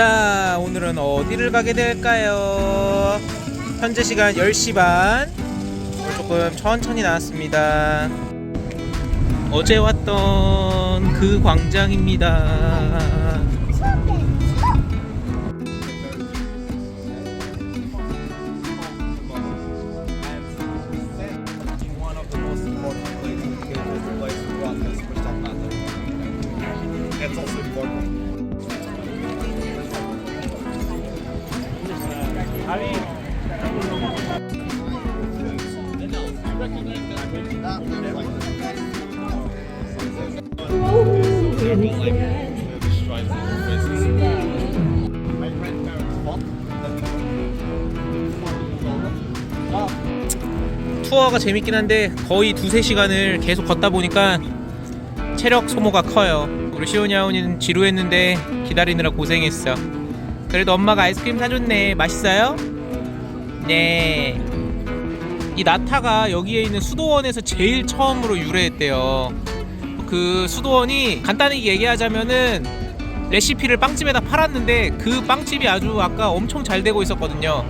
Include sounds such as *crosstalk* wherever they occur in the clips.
자, 오늘은 어디를 가게 될까요? 현재 시간 10시 반. 조금 천천히 나왔습니다. 어제 왔던 그 광장입니다. 투어가 재밌긴 한데 거의 두세 시간을 계속 걷다 보니까 체력 소모가 커요. 우리 아오니는 지루했는데 기다리느라 고생했어. 그래도 엄마가 아이스크림 사줬네. 맛있어요? 네. 이 나타가 여기에 있는 수도원에서 제일 처음으로 유래했대요. 그 수도원이 간단히 얘기하자면은 레시피를 빵집에다 팔았는데 그 빵집이 아주 아까 엄청 잘 되고 있었거든요.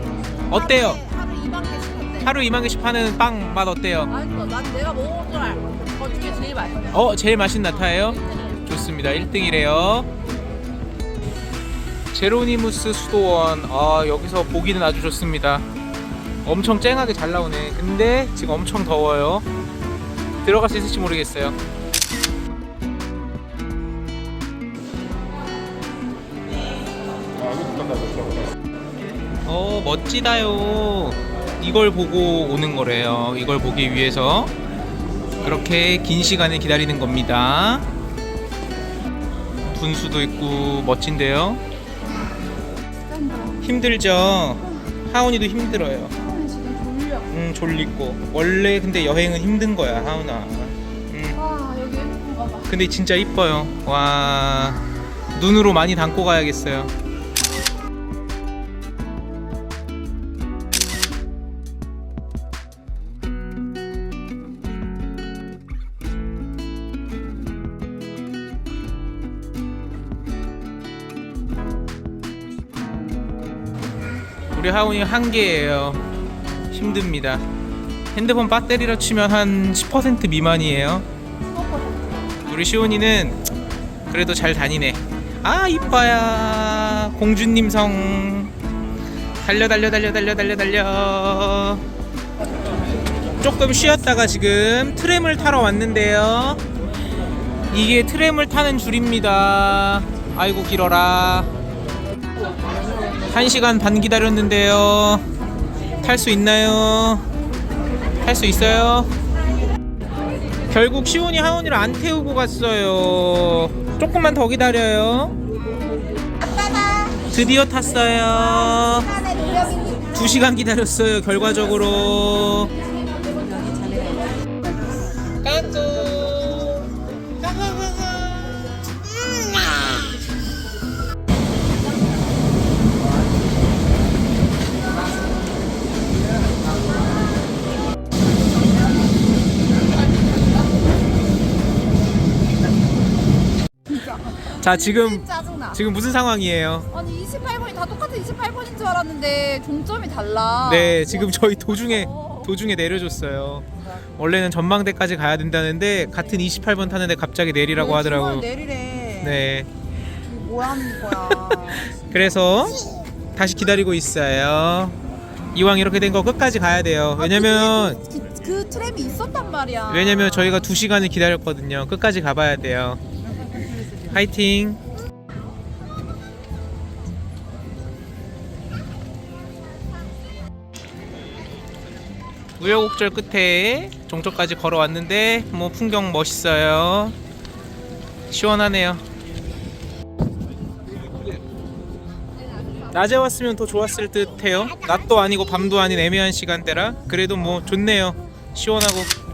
어때요? 하루 2만 개씩 한대. 하루 2만 개씩 파는 빵 맛 어때요? 맛있어. 난 내가 먹어본 걸 알고. 그 중에 제일 맛있어. 어, 제일 맛있는 나타예요? 좋습니다. 1등이래요. 제로니무스 수도원. 아, 여기서 보기는 아주 좋습니다. 엄청 쨍하게 잘 나오네. 근데 지금 엄청 더워요. 들어갈 수 있을지 모르겠어요. 어, 멋지다요. 이걸 보고 오는 거래요. 이걸 보기 위해서. 그렇게 긴 시간을 기다리는 겁니다. 분수도 있고 멋진데요. 힘들죠. 하은이도 힘들어요. 음 졸리고 원래 근데 여행은 힘든 거야 하은아. 여기 예쁜 거 봐. 근데 진짜 이뻐요. 와 눈으로 많이 담고 가야겠어요. 우리 하운이 한 개예요. 힘듭니다. 핸드폰 배터리로 치면 한 10% 미만이에요. 우리 시온이는 그래도 잘 다니네. 아 이뻐야 공주님 성 달려 달려 달려 달려 달려 달려. 조금 쉬었다가 지금 트램을 타러 왔는데요. 이게 트램을 타는 줄입니다. 아이고 길어라. 1시간 반 기다렸는데요. 탈 수 있나요? 탈 수 있어요? 결국 시온이 하온이를 안 태우고 갔어요. 조금만 더 기다려요. 드디어 탔어요. 2시간 기다렸어요, 결과적으로. 자, 지금 짜증나. 지금 무슨 상황이에요? 아니 28번이 다 똑같은 28번인 줄 알았는데 종점이 달라. 네, 지금 저희 도중에 어. 도중에 내려줬어요. 원래는 전망대까지 가야 된다는데 같은 28번 타는데 갑자기 내리라고 하더라고. 요 내리래. 네, 뭐 하는 거야? *laughs* 그래서 다시 기다리고 있어요. 이왕 이렇게 된 거 끝까지 가야 돼요. 왜냐면 그, 그, 그 트램이 있었단 말이야. 왜냐면 저희가 2 시간을 기다렸거든요. 끝까지 가봐야 돼요. 파이팅. 우여곡절 끝에 종점까지 걸어왔는데 뭐 풍경 멋있어요. 시원하네요. 낮에 왔으면 더 좋았을 듯해요. 낮도 아니고 밤도 아닌 애매한 시간대라 그래도 뭐 좋네요. 시원하고